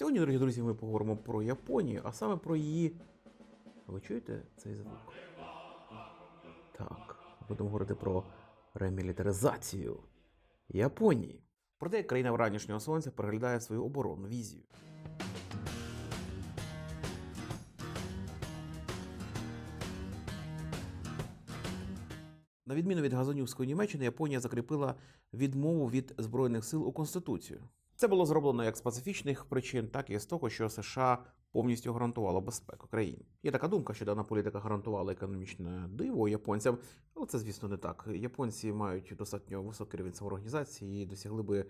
Сьогодні, дорогі друзі, ми поговоримо про Японію, а саме про її. Ви чуєте цей звук? Так, будемо говорити про ремілітаризацію Японії. Про те, як країна вранішнього сонця переглядає свою оборонну візію. На відміну від газонівської Німеччини, Японія закріпила відмову від збройних сил у конституцію. Це було зроблено як з пацифічних причин, так і з того, що США повністю гарантувало безпеку країні. Є така думка, що дана політика гарантувала економічне диво японцям, але це, звісно, не так. Японці мають достатньо високий рівень самоорганізації і досягли би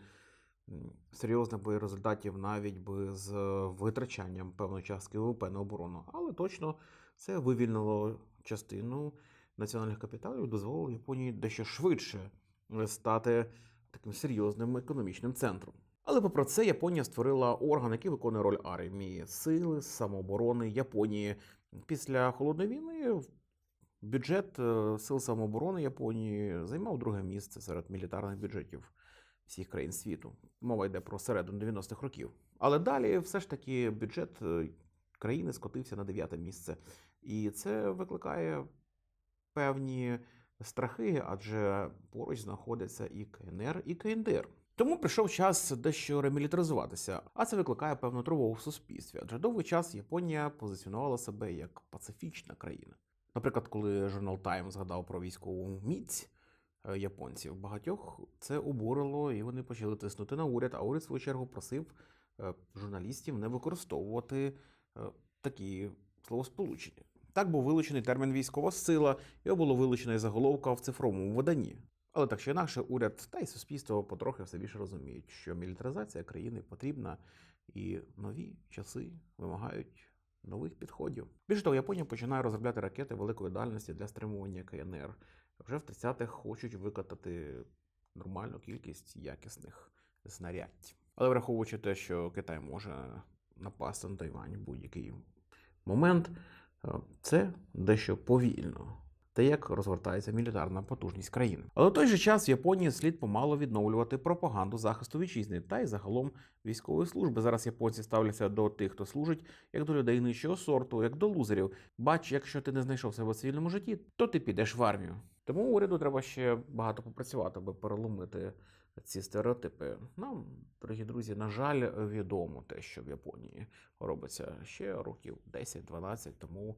серйозних би результатів навіть би з витрачанням певної частки ВВП на оборону. Але точно це вивільнило частину національних капіталів, і дозволило Японії дещо швидше стати таким серйозним економічним центром. Але попри це, Японія створила орган, який виконує роль армії, сили самооборони Японії. Після холодної війни бюджет е, сил самооборони Японії займав друге місце серед мілітарних бюджетів всіх країн світу. Мова йде про середину 90-х років. Але далі все ж таки бюджет е, країни скотився на дев'яте місце. І це викликає певні страхи, адже поруч знаходяться і КНР, і КНДР. Тому прийшов час дещо ремілітаризуватися, а це викликає певну тривогу в суспільстві. Адже довгий час Японія позиціонувала себе як пацифічна країна. Наприклад, коли журнал Time згадав про військову міць е, японців, багатьох це обурило, і вони почали тиснути на уряд. А уряд, в свою чергу, просив е, журналістів не використовувати е, такі словосполучення. Так був вилучений термін військова сила, його було вилучено із заголовка в цифровому виданні. Але так чи інакше, уряд та й суспільство потрохи все більше розуміють, що мілітаризація країни потрібна, і нові часи вимагають нових підходів. Більше того, Японія починає розробляти ракети великої дальності для стримування КНР. Вже в 30-х хочуть викатати нормальну кількість якісних знарядь. Але враховуючи те, що Китай може напасти на Тайвань будь-який момент, е, це дещо повільно. Те, як розвертається мілітарна потужність країни. Але в той же час в Японії слід помало відновлювати пропаганду захисту вітчизни та й загалом військової служби. Зараз японці ставляться до тих, хто служить, як до людей нижчого сорту, як до лузерів. Бач, якщо ти не знайшов себе в цивільному житті, то ти підеш в армію. Тому уряду треба ще багато попрацювати, аби переломити ці стереотипи. Нам, дорогі друзі, на жаль, відомо те, що в Японії робиться ще років 10-12 тому.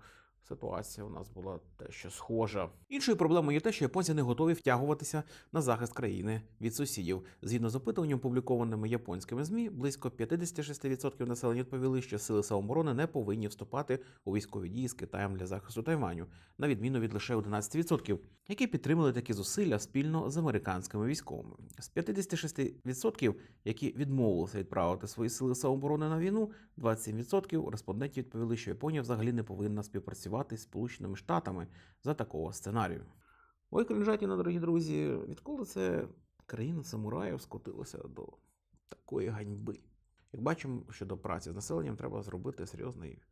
Ситуація у нас була дещо схожа. Іншою проблемою є те, що японці не готові втягуватися на захист країни від сусідів. Згідно з опитуванням, публікованими японськими змі, близько 56% населення відповіли, що сили самооборони не повинні вступати у військові дії з Китаєм для захисту Тайваню, на відміну від лише 11%, які підтримали такі зусилля спільно з американськими військовими. З 56%, які відмовилися відправити свої сили самооборони на війну, 27% респондентів відповіли, що Японія взагалі не повинна співпрацювати з Сполученими Штатами за такого сценарію. Ой, кринжатіна, дорогі друзі, відколи це країна самураїв скотилася до такої ганьби. Як бачимо, щодо праці з населенням треба зробити серйозний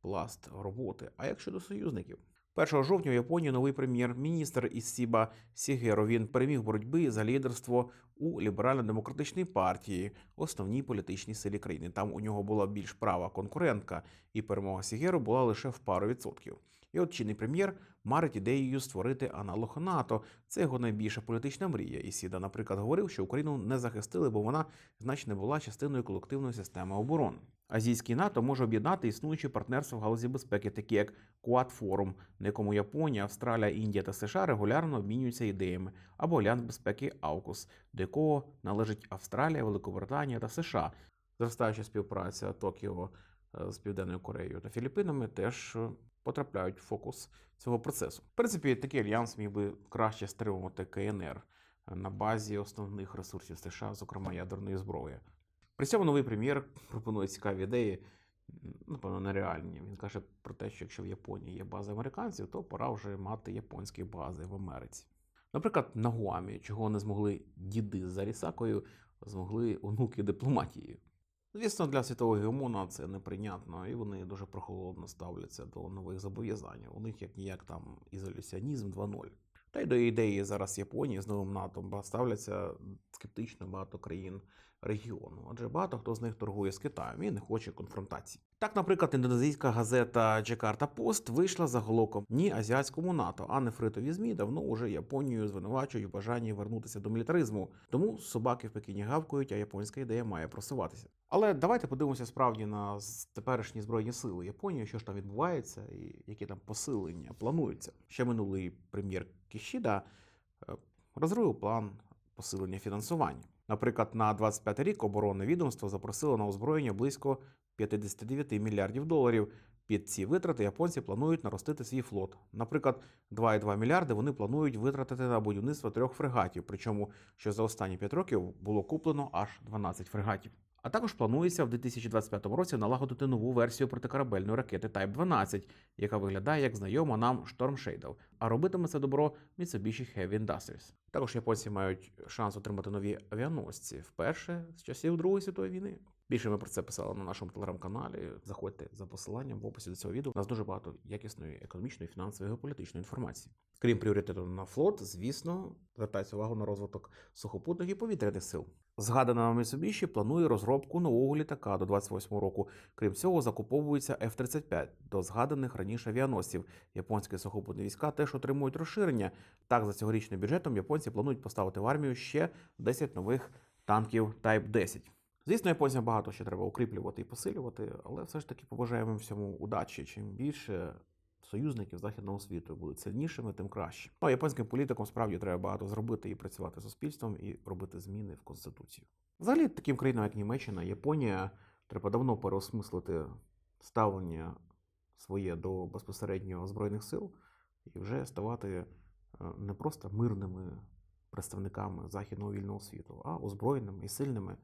пласт роботи. А як щодо союзників? 1 жовтня в Японії новий прем'єр-міністр Ісіба Сігеро він переміг боротьби за лідерство у ліберально-демократичній партії, основній політичній силі країни. Там у нього була більш права конкурентка, і перемога Сігеро була лише в пару відсотків. І от чинний прем'єр марить ідеєю створити аналог НАТО. Це його найбільша політична мрія. Ісіда, наприклад, говорив, що Україну не захистили, бо вона значить не була частиною колективної системи оборони. Азійський НАТО може об'єднати існуючі партнерства в галузі безпеки, такі як Quad Forum, на якому Японія, Австралія, Індія та США регулярно обмінюються ідеями, або Альянс безпеки AUKUS, до якого належить Австралія, Великобританія та США. Зростаюча співпраця Токіо е, з Південною Кореєю та Філіппінами теж е, потрапляють в фокус цього процесу. В принципі, такий альянс міг би краще стримувати КНР на базі основних ресурсів США, зокрема ядерної зброї. При цьому новий прем'єр пропонує цікаві ідеї, напевно, нереальні. Він каже про те, що якщо в Японії є бази американців, то пора вже мати японські бази в Америці. Наприклад, на Гуамі, чого не змогли діди з Зарісакою, змогли онуки дипломатії. Звісно, для світового геомона це неприйнятно, і вони дуже прохолодно ставляться до нових зобов'язань. У них як ніяк там ізоляціонізм 2.0. Та й до ідеї зараз Японії з новим НАТО ставляться скептично багато країн регіону, адже багато хто з них торгує з Китаєм і не хоче конфронтації. Так, наприклад, індонезійська газета Джакарта Пост вийшла заголовком Ні азіатському НАТО, а нефритові змі давно уже Японію звинувачують в бажанні вернутися до мілітаризму. Тому собаки в Пекіні гавкають, а японська ідея має просуватися. Але давайте подивимося справді на теперішні збройні сили Японії, що ж там відбувається, і які там посилення плануються. Ще минулий прем'єр Кішіда е, розробив план посилення фінансування. Наприклад, на 25 рік оборонне відомство запросило на озброєння близько 59 мільярдів доларів. Під ці витрати японці планують наростити свій флот. Наприклад, 2,2 мільярди вони планують витратити на будівництво трьох фрегатів, причому що за останні 5 років було куплено аж 12 фрегатів. А також планується в 2025 році налагодити нову версію протикорабельної ракети Type 12, яка виглядає як знайома нам Storm Shadow, а робитиме це добро Mitsubishi Heavy Industries. Також японці мають шанс отримати нові авіаносці вперше з часів Другої світової війни. Більше ми про це писали на нашому телеграм-каналі. Заходьте за посиланням в описі до цього відео. У нас дуже багато якісної економічної, фінансової, геополітичної інформації. Крім пріоритету на флот, звісно, звертається увагу на розвиток сухопутних і повітряних сил. Згадана Mitsubishi планує розробку нового літака до 28 року. Крім цього, закуповується F-35 до згаданих раніше авіаносців. Японські сухопутні війська теж отримують розширення. Так, за цьогорічним бюджетом японці планують поставити в армію ще 10 нових танків Type 10. Звісно, японцям багато ще треба укріплювати і посилювати, але все ж таки побажаємо всьому удачі. Чим більше союзників західного світу будуть сильнішими, тим краще. Ну а японським політикам справді треба багато зробити і працювати з суспільством, і робити зміни в конституцію. Взагалі, таким країнам, як Німеччина, Японія, треба давно переосмислити ставлення своє до безпосередньо збройних сил і вже ставати е, не просто мирними представниками західного вільного світу, а озброєними і сильними.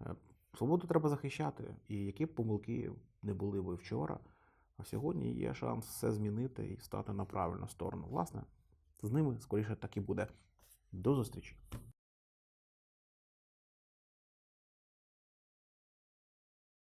Е, Свободу треба захищати, і які б помилки не були ви вчора, а сьогодні є шанс все змінити і стати на правильну сторону. Власне, з ними скоріше так і буде. До зустрічі!